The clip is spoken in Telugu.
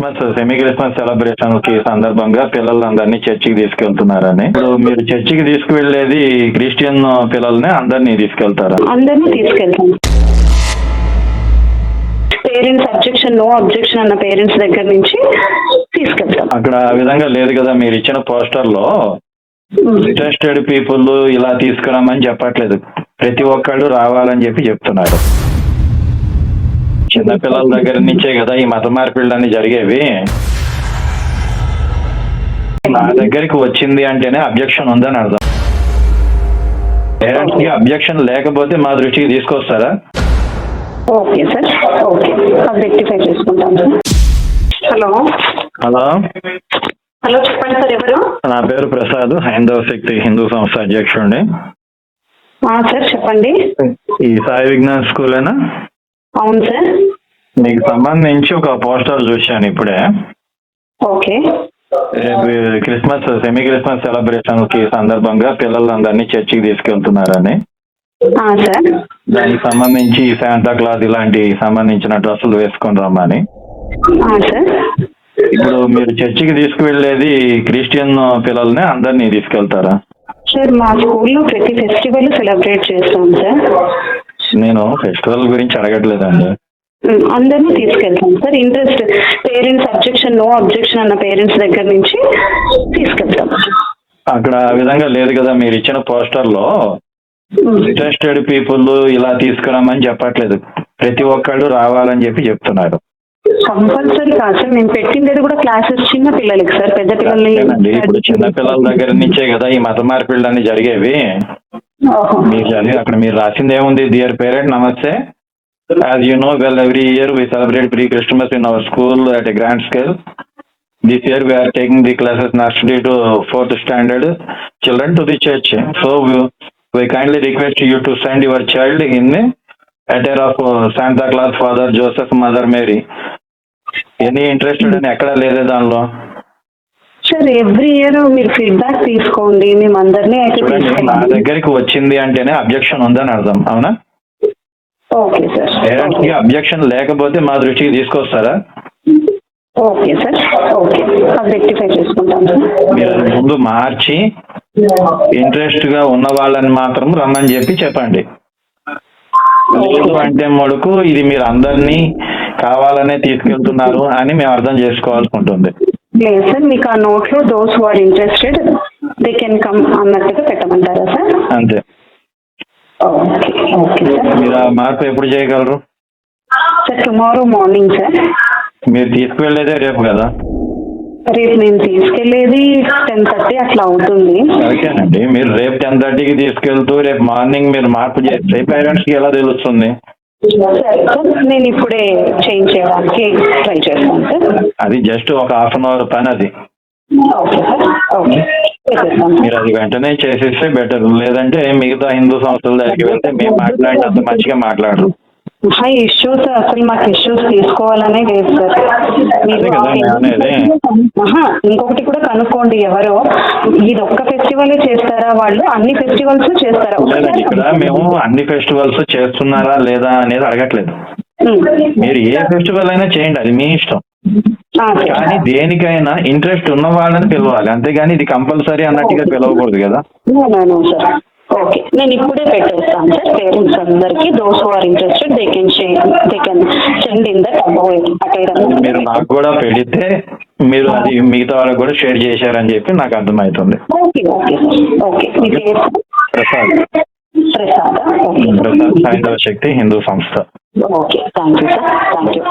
క్రిస్మస్ సెమీ క్రిస్మస్ సెలబ్రేషన్కి సందర్భంగా పిల్లలందరినీ చర్చికి తీసుకెళ్తున్నారని. ఇప్పుడు మీరు చర్చికి తీసుకువెళ్ళేది క్రిస్టియన్ పిల్లల్ని అందరినీ తీసుకెళ్తారా? అందరినీ తీసుకెళ్తాం. పేరెంట్స్ అబ్జెక్షన్ నో అబ్జెక్షన్ అన్న పేరెంట్స్ దగ్గర నుంచి తీసుకెళ్తాం. అక్కడ ఆ విధంగా లేదు కదా మీరు ఇచ్చిన పోస్టర్లో ఇంట్రెస్టెడ్ పీపుల్ ఇలా తీసుకురామని చెప్పట్లేదు. ప్రతి ఒక్కళ్ళు రావాలని చెప్పి చెప్తున్నారు. చిన్నపిల్లల దగ్గర నుంచే కదా ఈ మత మార్పిళ్ళన్నీ జరిగేవి. నా దగ్గరికి వచ్చింది అంటేనే అబ్జెక్షన్ ఉందని అర్థం. పేరెంట్స్కి అబ్జెక్షన్ లేకపోతే మా దృష్టికి తీసుకొస్తారా? Okay sir. ఓకే. అది రెక్టిఫై చేసుకుంటాం సార్. హలో. హలో. హలో చెప్పండి సార్ ఎవరు? నా పేరు ప్రసాద్ హైందవ శక్తి హిందూ సంస్థ అధ్యక్షుడిని. ఆ, సార్ చెప్పండి. ఈ సాయి విజ్ఞాన్ స్కూలేనా? అవును సార్. మీకు సంబంధించి ఒక పోస్టర్ చూశాను ఇప్పుడే. ఓకే. రేపు క్రిస్మస్ సెమీ క్రిస్మస్ సెలబ్రేషన్కి సందర్భంగా పిల్లలందరినీ చర్చికి తీసుకెళ్తున్నారని. సార్. దానికి సంబంధించి శాంతా క్లాస్ ఇలాంటి సంబంధించిన డ్రెస్సులు వేసుకొని రమ్మని. సార్. ఇప్పుడు మీరు చర్చికి తీసుకువెళ్ళేది క్రిస్టియన్ పిల్లల్ని అందరినీ తీసుకెళ్తారా? సార్ మా స్కూల్లో ప్రతి ఫెస్టివల్ సెలబ్రేట్ చేస్తాం సార్. నేను ఫెస్టివల్ గురించి అడగట్లేదండి. అందరినీ తీసుకెళ్తాం. Sir interest parents objection no objection అన్న పేరెంట్స్ దగ్గర నుంచి తీసుకెళ్తాం. అక్కడ ఆ విధంగా లేదు కదా మీరు ఇచ్చిన పోస్టర్లో ఇంట్రెస్టెడ్ పీపుల్ ఇలా తీసుకురామని చెప్పట్లేదు. ప్రతి ఒక్కళ్ళు రావాలని చెప్పి చెప్తున్నారు. కంపల్సరీ కాదు సార్ నేను పెట్టిండేది కూడా క్లాసెస్ చిన్న పిల్లలకి సార్ పెద్ద. పిల్లల్ని ఇప్పుడు చిన్న పిల్లల దగ్గర నుంచే కదా ఈ మత మార్పిళ్ళన్నీ జరిగేవి. మీరు అక్కడ మీరు రాసింది ఏముంది? డియర్ పేరెంట్ నమస్తే. As you know well every year we celebrate pre Christmas in our school at a grand scale this year we are taking the classes nursery to fourth standard children to the church so we kindly request you to send your child in the attire of uh, Santa Claus, Father Joseph, Mother Mary. Any interested అని ఎక్కడ లేదే దానిలో? సార్ ఎవ్రీ ఇయర్ మీరు ఫీడ్బ్యాక్ తీసుకోండి మేము అందరినీ అయితే నా దగ్గరికి వచ్చింది అంటేనే అబ్జెక్షన్ ఉందని అర్థం అవునా? ఓకే సార్ పేరెంట్స్కి అబ్జెక్షన్ లేకపోతే మా దృష్టికి తీసుకొస్తారా? ఓకే సార్ ఓకే అది రెక్టిఫై చేసుకుంటాం మీరు అది ముందు మార్చి ఇంట్రెస్ట్గా ఉన్న వాళ్ళని మాత్రం రమ్మని చెప్పి చెప్పండి. లేదు అంటే మడుకు ఇది మీరు అందరినీ కావాలనే తీసుకెళ్తున్నారు అని మేము అర్థం చేసుకోవాల్సి ఉంటుంది. లేదు సార్ మీకు ఆ నోట్లో those who are interested they can come అన్నట్టుగా పెట్టమంటారా సార్? అంతే. Okay okay sir. మీరు ఆ మార్పు ఎప్పుడు చేయగలరు? Sir tomorrow morning sir. మీరు తీసుకువెళ్ళేదే రేపు కదా? రేపు నేను తీసుకెళ్ళేది టెన్ థర్టీ అట్లా అవుతుంది. కరెక్టేనండి మీరు రేపు టెన్ థర్టీకి తీసుకెళ్తూ రేపు మార్నింగ్ మీరు మార్పు చేస్తే పేరెంట్స్కి ఎలా తెలుస్తుంది? నేను ఇప్పుడే చేంజ్ చేయడానికి ట్రై చేస్తాను సార్ అది జస్ట్ ఒక హాఫ్ అన్ అవర్ పని అది. ఓకే సార్ ఓకే చేసేస్తాను. మీరు అది వెంటనే చేసేస్తే బెటర్ లేదంటే మిగతా హిందూ సంస్థల దగ్గరికి వెళ్తే మేము మాట్లాడినంత మంచిగా మాట్లాడరు. హై ఇష్యూస్ అసలు మాకు ఇష్యూస్ తీసుకోవాలనే లేదు సార్. ఆహా, ఇంకొకటి కూడా కనుక్కోండి ఎవరో. ఇది ఒక్క ఫెస్టివల్ చేస్తారా వాళ్ళు? అన్ని ఫెస్టివల్స్ చేస్తారా? ఇక్కడ మేము అన్ని ఫెస్టివల్స్ చేస్తున్నారా లేదా అనేది అడగట్లేదు. మీరు ఏ ఫెస్టివల్ అయినా చేయండి అది మీ ఇష్టం. కానీ దేనికైనా ఇంట్రెస్ట్ ఉన్న వాళ్ళని పిలవాలి. అంతేగాని ఇది కంపల్సరీ అన్నట్టుగా పిలవకూడదు కదా. ఓకే నేను ఇప్పుడే పెట్టేస్తాను సార్. పేరెంట్స్ అందరికి those are interested they can they can send in మీరు నాకు కూడా పెడితే మీరు అది మిగతా వాళ్ళకి కూడా షేర్ చేశారని చెప్పి నాకు అర్థమవుతుంది. ఓకే ఓకే ఓకే మీ పేరు? ప్రసాద్. ప్రసాద్? ఓకే ప్రసాద్ సాయంత్ర శక్తి హిందూ సంస్థ. Okay thank you sir thank you